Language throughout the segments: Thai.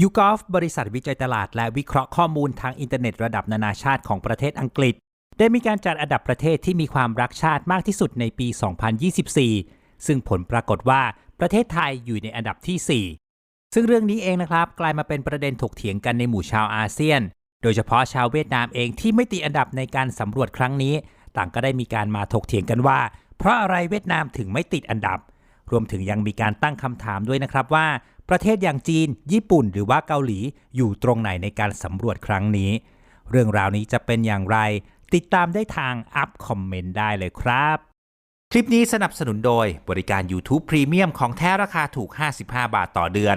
ยูกอฟบริษัทวิจัยตลาดและวิเคราะห์ข้อมูลทางอินเทอร์เน็ตระดับนานาชาติของประเทศอังกฤษ ได้มีการจัดอันดับประเทศที่มีความรักชาติมากที่สุดในปี 2024 ซึ่งผลปรากฏว่าประเทศไทยอยู่ในอันดับที่ 4 ซึ่งเรื่องนี้เองนะครับ กลายมาเป็นประเด็นถกเถียงกันในหมู่ชาวอาเซียน โดยเฉพาะชาวเวียดนามเองที่ไม่ติดอันดับในการสำรวจครั้งนี้ ต่างก็ได้มีการมาถกเถียงกันว่า เพราะอะไรเวียดนามถึงไม่ติดอันดับ รวมถึงยังมีการตั้งคำถามด้วยนะครับว่า ประเทศอย่างจีน ญี่ปุ่น หรือว่าเกาหลีอยู่ตรงไหนในการสำรวจครั้งนี้ เรื่องราวนี้จะเป็นอย่างไร ติดตามได้ทางอัพคอมเมนต์ได้เลยครับ คลิปนี้สนับสนุนโดยบริการ YouTube Premium ของแท้ราคาถูก 55 บาทต่อเดือน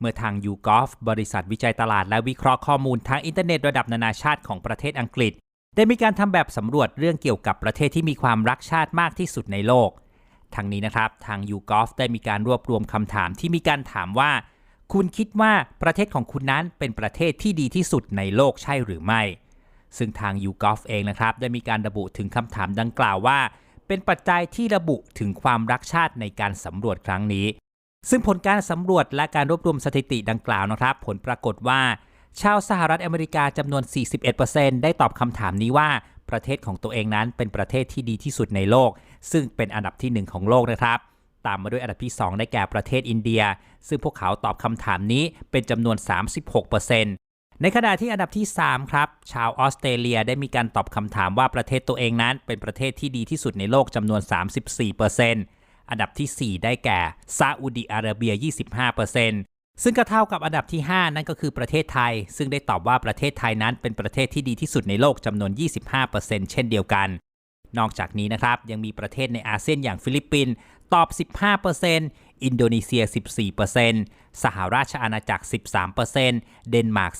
เมื่อทาง YouGov บริษัทวิจัยตลาดและวิเคราะห์ข้อมูลทางอินเทอร์เน็ตระดับนานาชาติของประเทศอังกฤษ ได้มีการทำแบบสำรวจเรื่องเกี่ยวกับประเทศที่มีความรักชาติมากที่สุดในโลกทั้งนี้นะครับ ทาง YouGov ได้มีการรวบรวมคำถามที่มีการถามว่า คุณคิดว่าประเทศของคุณนั้นเป็นประเทศที่ดีที่สุดในโลกใช่หรือไม่ ซึ่งทาง YouGov เองนะครับได้มีการระบุถึงคำถามดังกล่าวว่า เป็นปัจจัยที่ระบุถึงความรักชาติในการสำรวจครั้งนี้ ซึ่งผลการสำรวจและการรวบรวมสถิติดังกล่าวนะครับ ผลปรากฏว่า ชาวสหรัฐอเมริกาจำนวน 41%ได้ตอบคำถามนี้ว่าประเทศของตัวเองนั้นเป็นประเทศที่ดีที่สุดในโลก ซึ่งเป็นอันดับที่ 1 ของโลกนะครับ ตามมาด้วยอันดับที่ 2 ได้แก่ประเทศอินเดีย ซึ่งพวกเขาตอบคำถามนี้เป็นจำนวน 36%ในขณะที่อันดับที่ 3 ครับ ชาวออสเตรเลียได้มีการตอบคำถามว่าประเทศตัวเองนั้นเป็นประเทศที่ดีที่สุดในโลกจำนวน 34% อันดับที่ 4 ได้แก่ซาอุดิอาระเบีย 25%ซึ่งก็เท่ากับอันดับที่ 5 นั่นก็คือประเทศไทย ซึ่งได้ตอบว่าประเทศไทยนั้นเป็นประเทศที่ดีที่สุดในโลกจำนวน 25%เช่นเดียวกัน นอกจากนี้นะครับ ยังมีประเทศในอาเซียนอย่างฟิลิปปินส์ตอบ 15%อินโดนีเซีย 14%สหราชอาณาจักร 13%เดนมาร์ก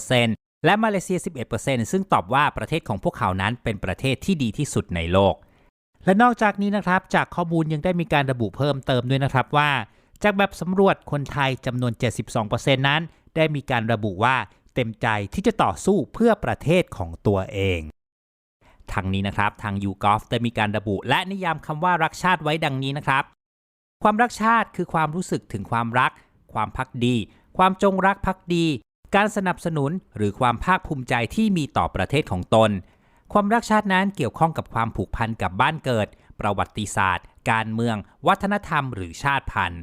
13%และมาเลเซีย 11%ซึ่งตอบว่าประเทศของพวกเขานั้นเป็นประเทศที่ดีที่สุดในโลก และนอกจากนี้นะครับจากข้อมูลยังได้มีการระบุเพิ่มเติมด้วยนะครับว่า จากแบบสำรวจคนไทยจำนวน 72%นั้น ได้มีการระบุว่าเต็มใจที่จะต่อสู้เพื่อประเทศของตัวเองทางนี้นะครับทาง YouGov ได้มีการระบุ และนิยามคำว่ารักชาติไว้ดังนี้นะครับ ความรักชาติคือความรู้สึกถึงความรัก ความพักดี ความจงรักภักดี การสนับสนุนหรือความภาคภูมิใจที่มีต่อประเทศของตน ความรักชาตินั้นเกี่ยวข้องกับความผูกพันกับบ้านเกิด ประวัติศาสตร์ การเมือง วัฒนธรรม หรือชาติพันธุ์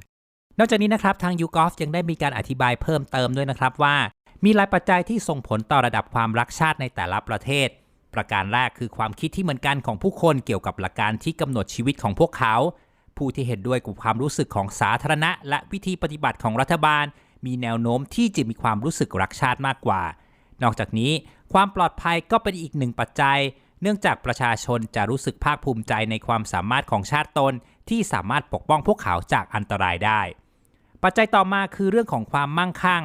นอกจากนี้นะครับทาง YouGov ยังได้มีการอธิบายเพิ่มเติมด้วยนะครับว่า มีหลายปัจจัยที่ส่งผลต่อระดับความรักชาติในแต่ละประเทศ ประการแรกคือความคิดที่เหมือนกันของผู้คนเกี่ยวกับหลักการที่กำหนดชีวิตของพวกเขา ผู้ที่เห็นด้วยกับความรู้สึกของสาธารณะ และวิธีปฏิบัติของรัฐบาล มีแนวโน้มที่จะมีความรู้สึกรักชาติมากกว่า นอกจากนี้ ความปลอดภัยก็เป็นอีกหนึ่งปัจจัย เนื่องจากประชาชนจะรู้สึกภาคภูมิใจในความสามารถของชาติตน ที่สามารถปกป้องพวกเขาจากอันตรายได้ ปัจจัยต่อมาคือเรื่องของความมั่งคั่ง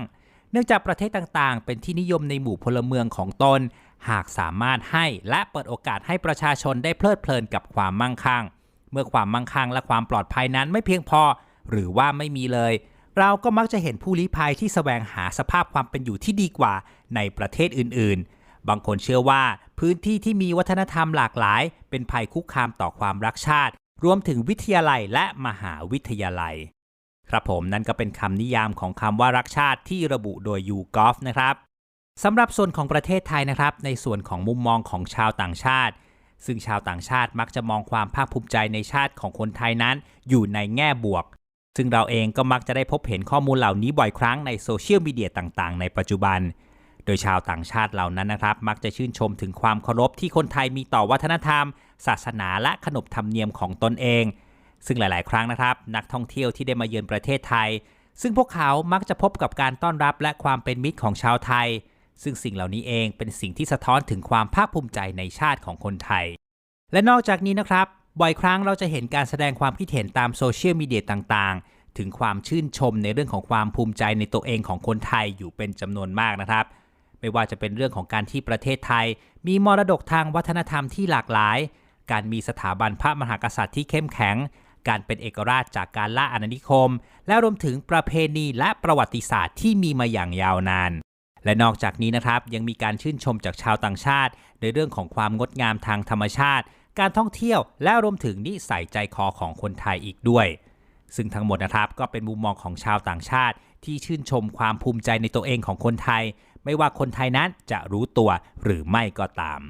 เนื่องจากประเทศต่างๆ เป็นที่นิยมในหมู่พลเมืองของตน หากสามารถให้และเปิดโอกาสให้ประชาชนได้เพลิดเพลินกับความมั่งคั่ง เมื่อความมั่งคั่งและความปลอดภัยนั้นไม่เพียงพอ หรือว่าไม่มีเลยเราก็มักจะเห็นผู้ลี้ภัยที่แสวงหาสภาพความเป็นอยู่ที่ดีกว่า ในประเทศอื่นๆ บางคนเชื่อว่าพื้นที่ที่มีวัฒนธรรมหลากหลาย เป็นภัยคุกคามต่อความรักชาติ รวมถึงวิทยาลัยและมหาวิทยาลัย ครับผมนั่นก็เป็นคำนิยามของคำว่ารักชาติที่ระบุโดย YouGov นะครับสำหรับส่วนของประเทศไทยนะครับ ในส่วนของมุมมองของชาวต่างชาติ ซึ่งชาวต่างชาติมักจะมองความภาคภูมิใจในชาติของคนไทยนั้นอยู่ในแง่บวก ซึ่งเราเองก็มักจะได้พบเห็นข้อมูลเหล่านี้บ่อยครั้งในโซเชียลมีเดียต่างๆ ในปัจจุบัน โดยชาวต่างชาติเหล่านั้นนะครับ มักจะชื่นชมถึงความเคารพที่คนไทยมีต่อวัฒนธรรม ศาสนาและขนบธรรมเนียมของตนเอง ซึ่งหลาย ๆ ครั้งนะครับ นักท่องเที่ยวที่ได้มาเยือนประเทศไทย ซึ่งพวกเขามักจะพบกับการต้อนรับและความเป็นมิตรของชาวไทย ซึ่งสิ่งเหล่านี้เองเป็นสิ่งที่สะท้อนถึงความภาคภูมิใจในชาติของคนไทย และนอกจากนี้นะครับบ่อยครั้งเราจะเห็นการแสดงความคิดเห็นตามโซเชียลมีเดียต่าง ๆ ถึงความชื่นชมในเรื่องของความภูมิใจในตัวเองของคนไทยอยู่เป็นจำนวนมากนะครับ ไม่ว่าจะเป็นเรื่องของการที่ประเทศไทย มีมรดกทางวัฒนธรรมที่หลากหลาย การมีสถาบันพระมหากษัตริย์ที่เข้มแข็ง การเป็นเอกราชจากการล่าอาณานิคม และรวมถึงประเพณีและประวัติศาสตร์ที่มีมาอย่างยาวนานและนอกจากนี้นะครับยังมีการชื่นชมจากชาวต่างชาติ ในเรื่องของความงดงามทางธรรมชาติ การท่องเที่ยวและรวมถึงนิสัยใจคอของคนไทยอีกด้วย ซึ่งทั้งหมดนะครับก็เป็นมุมมองของชาวต่างชาติ ที่ชื่นชมความภูมิใจในตัวเองของคนไทย ไม่ว่าคนไทยนั้นจะรู้ตัวหรือไม่ก็ตาม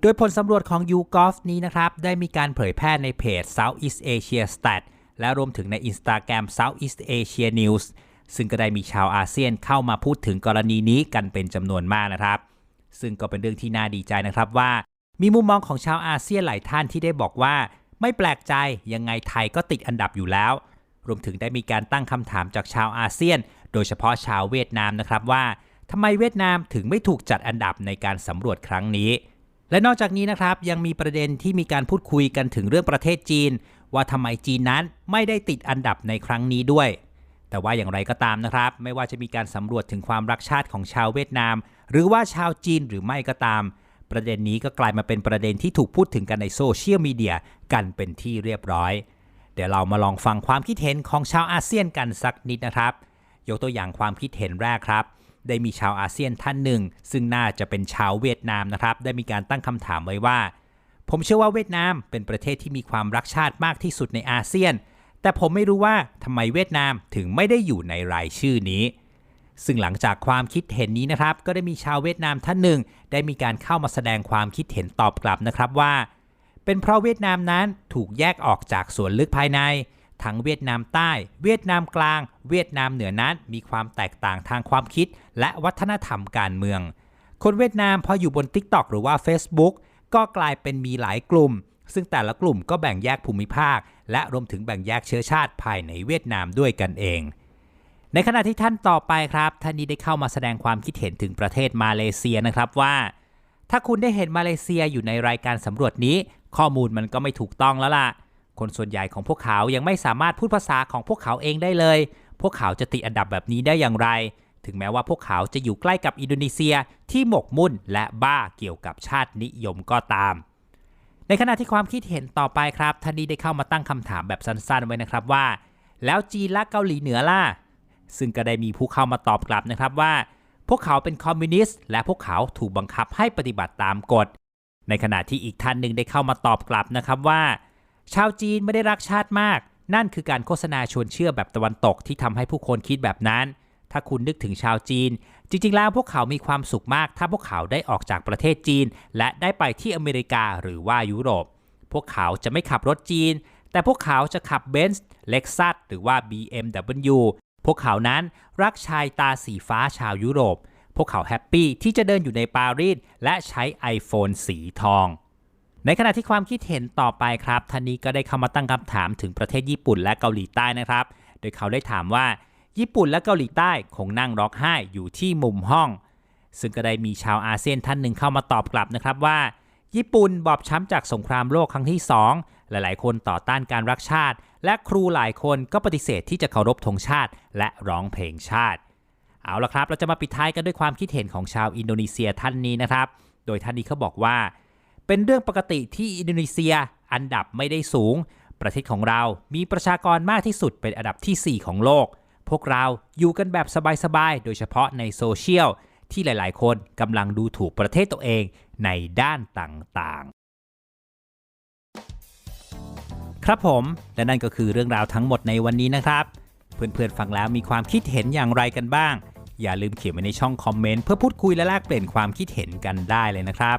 โดยผลสำรวจของ YouGov นี้นะครับ ได้มีการเผยแพร่ในเพจ Southeast Asia Stat และรวมถึงใน Instagram Southeast Asia News ซึ่งก็ได้มีชาวอาเซียนเข้ามาพูดถึงกรณีนี้กันเป็นจำนวนมากนะครับ ซึ่งก็เป็นเรื่องที่น่าดีใจนะครับว่า มีมุมมองของชาวอาเซียนหลายท่านที่ได้บอกว่า ไม่แปลกใจยังไงไทยก็ติดอันดับอยู่แล้ว รวมถึงได้มีการตั้งคำถามจากชาวอาเซียน โดยเฉพาะชาวเวียดนามนะครับว่า ทำไมเวียดนามถึงไม่ถูกจัดอันดับในการสำรวจครั้งนี้ และนอกจากนี้นะครับยังมีประเด็นที่มีการพูดคุยกันถึงเรื่องประเทศจีน ว่าทำไมจีนนั้นไม่ได้ติดอันดับในครั้งนี้ด้วย แต่ว่าอย่างไรก็ตามนะครับ ไม่ว่าจะมีการสำรวจถึงความรักชาติของชาวเวียดนาม หรือว่าชาวจีนหรือไม่ก็ตาม ประเด็นนี้ก็กลายมาเป็นประเด็นที่ถูกพูดถึงกันในโซเชียลมีเดียกันเป็นที่เรียบร้อย เดี๋ยวเรามาลองฟังความคิดเห็นของชาวอาเซียนกันสักนิดนะครับ ยกตัวอย่างความคิดเห็นแรกครับ ได้มีชาวอาเซียนท่านหนึ่ง ซึ่งน่าจะเป็นชาวเวียดนามนะครับ ได้มีการตั้งคำถามไว้ว่า ผมเชื่อว่าเวียดนามเป็นประเทศที่มีความรักชาติมากที่สุดในอาเซียน แต่ผมไม่รู้ว่าทำไมเวียดนามถึงไม่ได้อยู่ในรายชื่อนี้ ซึ่งหลังจากความคิดเห็นนี้นะครับ ก็ได้มีชาวเวียดนามท่านหนึ่ง ได้มีการเข้ามาแสดงความคิดเห็นตอบกลับนะครับว่า เป็นเพราะเวียดนามนั้นถูกแยกออกจากส่วนลึกภายใน ทั้งเวียดนามใต้ เวียดนามกลาง เวียดนามเหนือนั้น มีความแตกต่างทางความคิด และวัฒนธรรมการเมือง คนเวียดนามพออยู่บน TikTok หรือว่า Facebook ก็กลายเป็นมีหลายกลุ่ม ซึ่งแต่ละกลุ่มก็แบ่งแยกภูมิภาค และรวมถึงแบ่งแยกเชื้อชาติภายในเวียดนามด้วยกันเอง ในขณะที่ท่านต่อไปครับ ท่านนี้ได้เข้ามาแสดงความคิดเห็นถึงประเทศมาเลเซียนะครับว่า ถ้าคุณได้เห็นมาเลเซียอยู่ในรายการสำรวจนี้ ข้อมูลมันก็ไม่ถูกต้องแล้วล่ะ คนส่วนใหญ่ของพวกเขายังไม่สามารถพูดภาษาของพวกเขาเองได้เลย พวกเขาจะติดอันดับแบบนี้ได้อย่างไร ถึงแม้ว่าพวกเขาจะอยู่ใกล้กับอินโดนีเซียที่หมกมุ่นและบ้าเกี่ยวกับชาตินิยมก็ตาม ในขณะที่ความคิดเห็นต่อไปครับท่านนี้ได้เข้ามาตั้งคำถามแบบสั้นๆ ไว้นะครับว่า แล้วจีนและเกาหลีเหนือล่ะ ซึ่งก็ได้มีผู้เข้ามาตอบกลับนะครับว่า พวกเขาเป็นคอมมิวนิสต์และพวกเขาถูกบังคับให้ปฏิบัติตามกฎ ในขณะที่อีกท่านหนึ่งได้เข้ามาตอบกลับนะครับว่า ชาวจีนไม่ได้รักชาติมาก นั่นคือการโฆษณาชวนเชื่อแบบตะวันตกที่ทำให้ผู้คนคิดแบบนั้น ถ้าคุณนึกถึงชาวจีน จริงๆ แล้วพวกเขามีความสุขมาก ถ้าพวกเขาได้ออกจากประเทศจีน และได้ไปที่อเมริกาหรือว่ายุโรป พวกเขาจะไม่ขับรถจีน แต่พวกเขาจะขับเบนซ์เล็กซัสหรือว่า BMW พวกเขานั้นรักชายตาสีฟ้าชาวยุโรป พวกเขาแฮปปี้ที่จะเดินอยู่ในปารีสและใช้ iPhone สีทอง ในขณะที่ความคิดเห็นต่อไปครับท่านนี้ก็ได้เข้ามาตั้งคำถามถึงประเทศญี่ปุ่นและเกาหลีใต้นะครับ โดยเขาได้ถามว่า ญี่ปุ่นและเกาหลีใต้คงนั่งร้องไห้อยู่ที่มุมห้อง ซึ่งก็ได้มีชาวอาเซียนท่านหนึ่งเข้ามาตอบกลับนะครับว่า ญี่ปุ่นบอบช้ำจากสงครามโลกครั้งที่ 2 หลายๆ คนต่อต้านการรักชาติ และครูหลายคนก็ปฏิเสธที่จะเคารพธงชาติ และร้องเพลงชาติ เอาละครับ เราจะมาปิดท้ายกันด้วยความคิดเห็นของชาวอินโดนีเซียท่านนี้นะครับ โดยท่านนี้เขาบอกว่า เป็นเรื่องปกติที่อินโดนีเซียอันดับไม่ได้สูง ประเทศของเรามีประชากรมากที่สุดเป็นอันดับทีสี่ 4 ของโลก พวกเราอยู่กันแบบสบายๆ โดยเฉพาะในโซเชียลที่หลายๆ คนกำลังดูถูกประเทศตัวเองในด้านต่างๆ ครับผม และนั่นก็คือเรื่องราวทั้งหมดในวันนี้นะครับ เพื่อนๆ ฟังแล้วมีความคิดเห็นอย่างไรกันบ้าง อย่าลืมเขียนไว้ในช่องคอมเมนต์เพื่อพูดคุยและแลกเปลี่ยนความคิดเห็นกันได้เลยนะครับ